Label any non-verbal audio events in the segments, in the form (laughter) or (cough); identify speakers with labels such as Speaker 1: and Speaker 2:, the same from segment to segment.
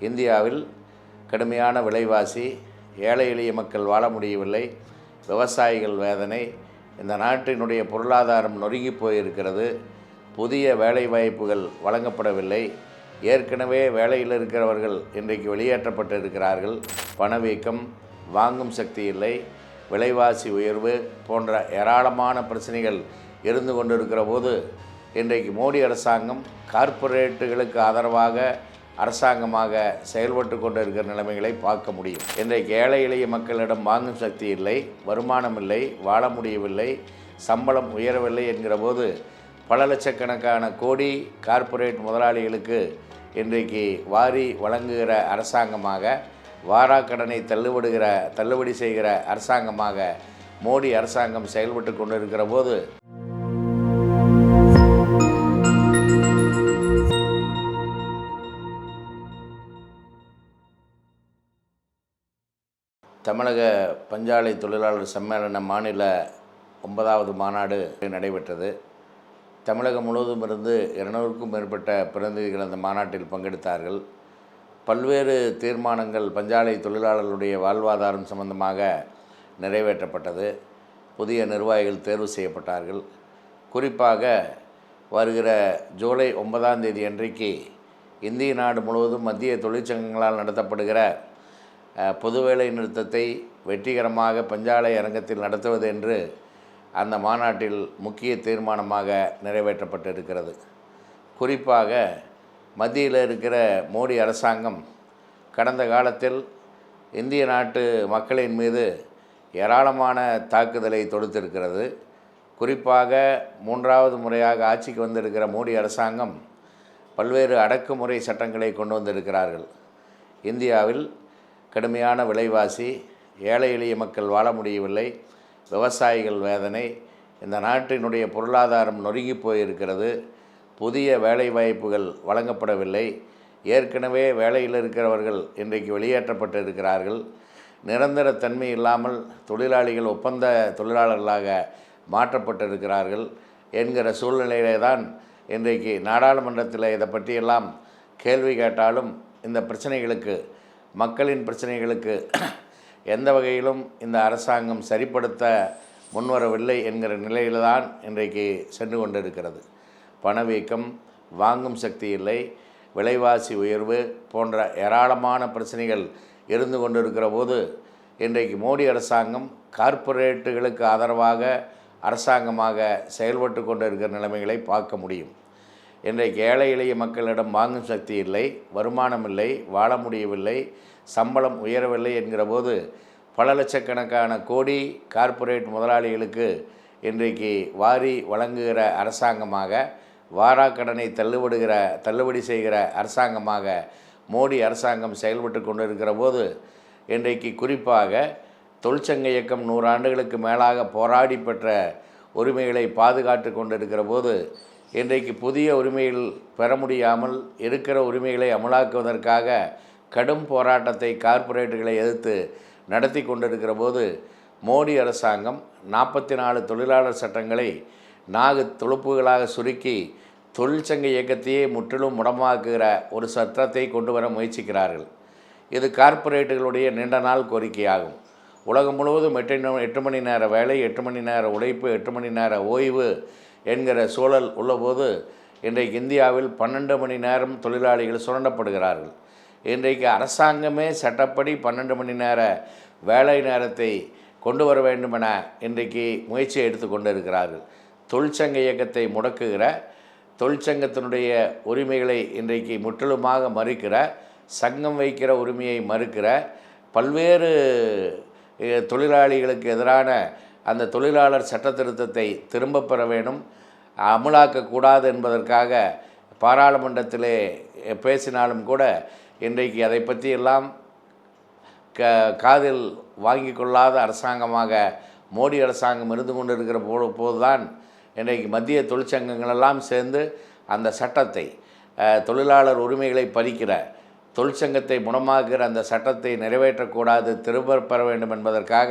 Speaker 1: இந்தியாவில் கடுமையான விலைவாசி ஏழை எளிய மக்கள் வாழ முடியவில்லை விவசாயிகள் வேதனை இந்த நாட்டினுடைய பொருளாதாரம் நொறுங்கி போயிருக்கிறது புதிய வேலைவாய்ப்புகள் வழங்கப்படவில்லை ஏற்கனவே வேலையில் இருக்கிறவர்கள் இன்றைக்கு வெளியேற்றப்பட்டு இருக்கிறார்கள் பணவீக்கம் வாங்கும் சக்தி இல்லை விலைவாசி உயர்வு போன்ற ஏராளமான பிரச்சனைகள் இருந்து கொண்டிருக்கிற போது இன்றைக்கு மோடி அரசாங்கம் கார்ப்பரேட்டுகளுக்கு ஆதரவாக அரசாங்கமாக செயல்பட்டு கொண்டு இருக்கிற நிலைமைகளை பார்க்க முடியும். இன்றைக்கு ஏழை எளிய மக்களிடம் வாங்கும் சக்தி இல்லை வருமானம் இல்லை வாழ முடியவில்லை சம்பளம் உயரவில்லை என்கிற போது பல லட்சக்கணக்கான கோடி கார்ப்பரேட் முதலாளிகளுக்கு இன்றைக்கு வாரி வழங்குகிற அரசாங்கமாக வாராக்கடனை தள்ளுபடுகிற தள்ளுபடி செய்கிற அரசாங்கமாக மோடி அரசாங்கம் செயல்பட்டு கொண்டிருக்கிற போது தமிழக பஞ்சாலை தொழிலாளர் சம்மேளன மாநில ஒன்பதாவது மாநாடு நடைபெற்றது. தமிழகம் முழுவதும் இருந்து இருநூறுக்கும் மேற்பட்ட பிரதிநிதிகள் அந்த மாநாட்டில் பங்கெடுத்தார்கள். பல்வேறு தீர்மானங்கள் பஞ்சாலை தொழிலாளர்களுடைய வாழ்வாதாரம் சம்பந்தமாக நிறைவேற்றப்பட்டது. புதிய நிர்வாகிகள் தேர்வு செய்யப்பட்டார்கள். குறிப்பாக வருகிற ஜூலை ஒன்பதாம் தேதி அன்றைக்கு இந்திய நாடு முழுவதும் மத்திய தொழிற்சங்கங்களால் நடத்தப்படுகிற பொது வேலை நிறுத்தத்தை வெற்றிகரமாக பஞ்சாலை அரங்கத்தில் நடத்துவது என்று அந்த மாநாட்டில் முக்கிய தீர்மானமாக நிறைவேற்றப்பட்டிருக்கிறது. குறிப்பாக மத்தியில் இருக்கிற மோடி அரசாங்கம் கடந்த காலத்தில் இந்திய நாட்டு மக்களின் மீது ஏராளமான தாக்குதலை தொடுத்திருக்கிறது. குறிப்பாக மூன்றாவது முறையாக ஆட்சிக்கு வந்திருக்கிற மோடி அரசாங்கம் பல்வேறு அடக்குமுறை சட்டங்களை கொண்டு வந்திருக்கிறார்கள். இந்தியாவில் கடுமையான விலைவாசி ஏழை எளிய மக்கள் வாழ முடியவில்லை. விவசாயிகள் வேதனை. இந்த நாட்டினுடைய பொருளாதாரம் நொறுங்கி போயிருக்கிறது. புதிய வேலைவாய்ப்புகள் வழங்கப்படவில்லை. ஏற்கனவே வேலையில் இருக்கிறவர்கள் இன்றைக்கு வெளியேற்றப்பட்டு இருக்கிறார்கள் நிரந்தர தன்மை இல்லாமல் தொழிலாளிகள் ஒப்பந்த தொழிலாளர்களாக மாற்றப்பட்டிருக்கிறார்கள் என்கிற சூழ்நிலையிலே தான் இன்றைக்கு நாடாளுமன்றத்தில் இதை பற்றியெல்லாம் கேள்வி கேட்டாலும் இந்த பிரச்சனைகளுக்கு மக்களின் பிரச்சனைகளுக்கு (clears throat) எந்த வகையிலும் இந்த அரசாங்கம் சரிப்படுத்த முன்வரவில்லை என்கிற நிலையில்தான் இன்றைக்கு சென்று கொண்டிருக்கிறது. பணவீக்கம் வாங்கும் சக்தி இல்லை விலைவாசி உயர்வு போன்ற ஏராளமான பிரச்சனைகள் இருந்து கொண்டிருக்கிற போது இன்றைக்கு மோடி அரசாங்கம் கார்ப்பரேட்டுகளுக்கு ஆதரவாக அரசாங்கமாக செயல்பட்டு கொண்டிருக்கிற நிலைமைகளை பார்க்க முடியும். இன்றைக்கு ஏழை எளிய மக்களிடம் வாங்கும் சக்தி இல்லை வருமானம் இல்லை வாழ முடியவில்லை சம்பளம் உயரவில்லை என்கிற போது பல லட்சக்கணக்கான கோடி கார்ப்பரேட் முதலாளிகளுக்கு இன்றைக்கு வாரி வழங்குகிற அரசாங்கமாக வாராக்கடனை தள்ளுபடுகிற தள்ளுபடி செய்கிற அரசாங்கமாக மோடி அரசாங்கம் செயல்பட்டு கொண்டிருக்கிற போது இன்றைக்கு குறிப்பாக தொழிற்சங்க இயக்கம் நூறாண்டுகளுக்கு மேலாக போராடி பெற்ற உரிமைகளை பாதுகாத்து கொண்டிருக்கிற போது இன்றைக்கு புதிய உரிமைகள் பெற முடியாமல் இருக்கிற உரிமைகளை அமலாக்குவதற்காக கடும் போராட்டத்தை கார்ப்பரேட்டுகளை எதிர்த்து நடத்தி கொண்டிருக்கிற போது மோடி அரசாங்கம் நாற்பத்தி நாலு தொழிலாளர் சட்டங்களை நாகு துளுப்புகளாக சுருக்கி தொழிற்சங்க இயக்கத்தையே முற்றிலும் முடமாக்குகிற ஒரு சட்டத்தை கொண்டு வர முயற்சிக்கிறார்கள். இது கார்ப்பரேட்டுகளுடைய நீண்ட நாள் கோரிக்கையாகும். உலகம் முழுவதும் எட்டு எட்டு மணி நேர வேலை எட்டு மணி நேர உழைப்பு எட்டு மணி நேர ஓய்வு என்கிற சூழல் உள்ளபோது இன்றைக்கு இந்தியாவில் பன்னெண்டு மணி நேரம் தொழிலாளிகள் சுரண்டப்படுகிறார்கள். இன்றைக்கு அரசாங்கமே சட்டப்படி பன்னெண்டு மணி நேர வேலை நேரத்தை கொண்டு வர வேண்டும் என இன்றைக்கு முயற்சி எடுத்து கொண்டு இருக்கிறார்கள் தொழிற்சங்க இயக்கத்தை முடக்குகிற தொழிற்சங்கத்தினுடைய உரிமைகளை இன்றைக்கு முற்றிலுமாக மறுக்கிற சங்கம் வைக்கிற உரிமையை மறுக்கிற பல்வேறு தொழிலாளிகளுக்கு எதிரான அந்த தொழிலாளர் சட்ட திருத்தத்தை பெற வேண்டும். அமலாக்கக்கூடாது என்பதற்காக பாராளுமன்றத்திலே பேசினாலும் கூட இன்றைக்கு அதை பற்றியெல்லாம் க காதில் வாங்கி கொள்ளாத அரசாங்கமாக மோடி அரசாங்கம் இருந்து கொண்டிருக்கிற போ போதுதான் இன்றைக்கு மத்திய தொழிற்சங்கங்களெல்லாம் சேர்ந்து அந்த சட்டத்தை தொழிலாளர் உரிமைகளை பறிக்கிற தொழிற்சங்கத்தை குணமாக்குகிற அந்த சட்டத்தை நிறைவேற்றக்கூடாது திரும்ப பெற வேண்டும் என்பதற்காக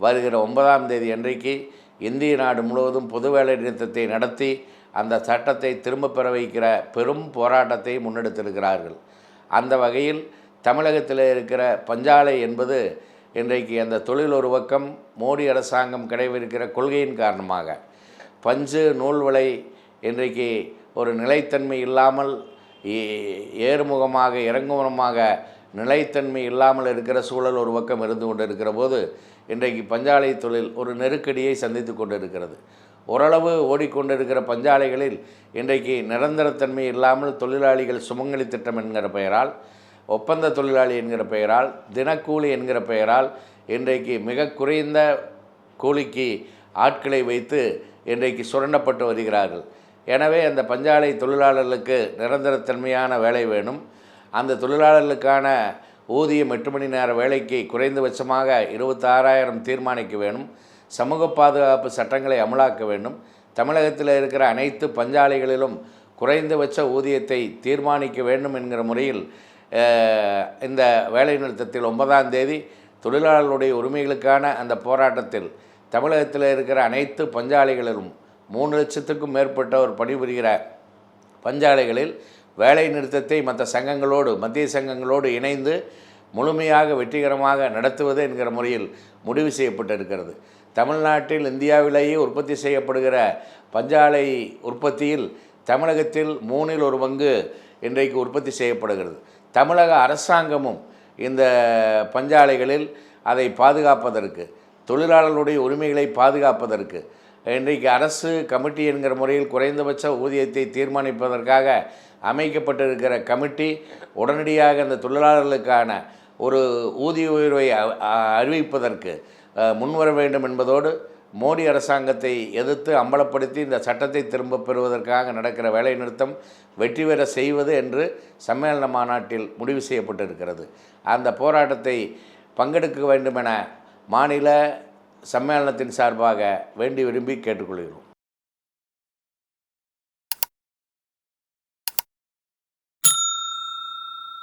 Speaker 1: வருகிற ஒன்பதாம் தேதி அன்றைக்கு இந்திய நாடு முழுவதும் பொது வேலை நிறுத்தத்தை நடத்தி அந்த சட்டத்தை திரும்ப பெற வைக்கிற பெரும் போராட்டத்தை முன்னெடுத்திருக்கிறார்கள். அந்த வகையில் தமிழகத்தில் இருக்கிற பஞ்சாலை என்பது இன்றைக்கு அந்த தொழில் ஒரு பக்கம் மோடி அரசாங்கம் கிடைவிருக்கிற கொள்கையின் காரணமாக. பஞ்சு நூல் விலை இன்றைக்கு ஒரு நிலைத்தன்மை இல்லாமல் ஏ- ஏறுமுகமாக இறங்குமுகமாக நிலைத்தன்மை இல்லாமல் இருக்கிற சூழல் ஒரு பக்கம் இருந்து கொண்டு இருக்கிற போது இன்றைக்கு பஞ்சாலை தொழில் ஒரு நெருக்கடியை சந்தித்து கொண்டிருக்கிறது. ஓரளவு ஓடிக்கொண்டிருக்கிற பஞ்சாலைகளில் இன்றைக்கு நிரந்தரத்தன்மை இல்லாமல் தொழிலாளிகள் சுமங்கலி திட்டம் என்கிற பெயரால் ஒப்பந்த தொழிலாளி என்கிற பெயரால் தினக்கூலி என்கிற பெயரால் இன்றைக்கு மிக குறைந்த கூலிக்கு ஆட்களை வைத்து இன்றைக்கு சுரண்டப்பட்டு வருகிறார்கள். எனவே அந்த பஞ்சாலை தொழிலாளர்களுக்கு நிரந்தரத்தன்மையான வேலை வேணும். அந்த தொழிலாளர்களுக்கான ஊதியம் எட்டு மணி நேர வேலைக்கு குறைந்தபட்சமாக இருபத்தாறாயிரம் தீர்மானிக்க வேணும் சமூக பாதுகாப்பு சட்டங்களை அமலாக்க வேண்டும். தமிழகத்தில் இருக்கிற அனைத்து பஞ்சாலைகளிலும் குறைந்தபட்ச ஊதியத்தை தீர்மானிக்க வேண்டும் என்கிற முறையில் இந்த வேலைநிறுத்தத்தில் ஒன்பதாம் தேதி தொழிலாளர்களுடைய உரிமைகளுக்கான அந்த போராட்டத்தில் தமிழகத்தில் இருக்கிற அனைத்து பஞ்சாலைகளிலும் மூணு லட்சத்துக்கும் மேற்பட்டவர் பணிபுரிகிற பஞ்சாலைகளில் வேலை நிறுத்தத்தை மற்ற சங்கங்களோடு மத்திய சங்கங்களோடு இணைந்து முழுமையாக வெற்றிகரமாக நடத்துவது என்கிற முறையில் முடிவு செய்யப்பட்டிருக்கிறது. தமிழ்நாட்டில் இந்தியாவிலேயே உற்பத்தி செய்யப்படுகிற பஞ்சாலை உற்பத்தியில் தமிழகத்தில் மூணில் ஒரு பங்கு இன்றைக்கு உற்பத்தி செய்யப்படுகிறது. தமிழக அரசாங்கமும் இந்த பஞ்சாலைகளில் அதை பாதுகாப்பதற்கு தொழிலாளர்களுடைய உரிமைகளை பாதுகாப்பதற்கு இன்றைக்கு அரசு கமிட்டி என்கிற முறையில் குறைந்தபட்ச ஊதியத்தை தீர்மானிப்பதற்காக அமைக்கப்பட்டிருக்கிற கமிட்டி உடனடியாக அந்த தொழிலாளர்களுக்கான ஒரு ஊதிய உயர்வை அறிவிப்பதற்கு முன்வர வேண்டும் என்பதோடு மோடி அரசாங்கத்தை எதிர்த்து அம்பலப்படுத்தி இந்த சட்டத்தை திரும்ப பெறுவதற்காக நடக்கிற வேலைநிறுத்தம் வெற்றி பெற செய்வது என்று சம்மேளன மாநாட்டில் முடிவு செய்யப்பட்டிருக்கிறது. அந்த போராட்டத்தை பங்கெடுக்க வேண்டும் என மாநில சம்மேளனத்தின் சார்பாக வேண்டி விரும்பி கேட்டுக்கொள்கிறோம்.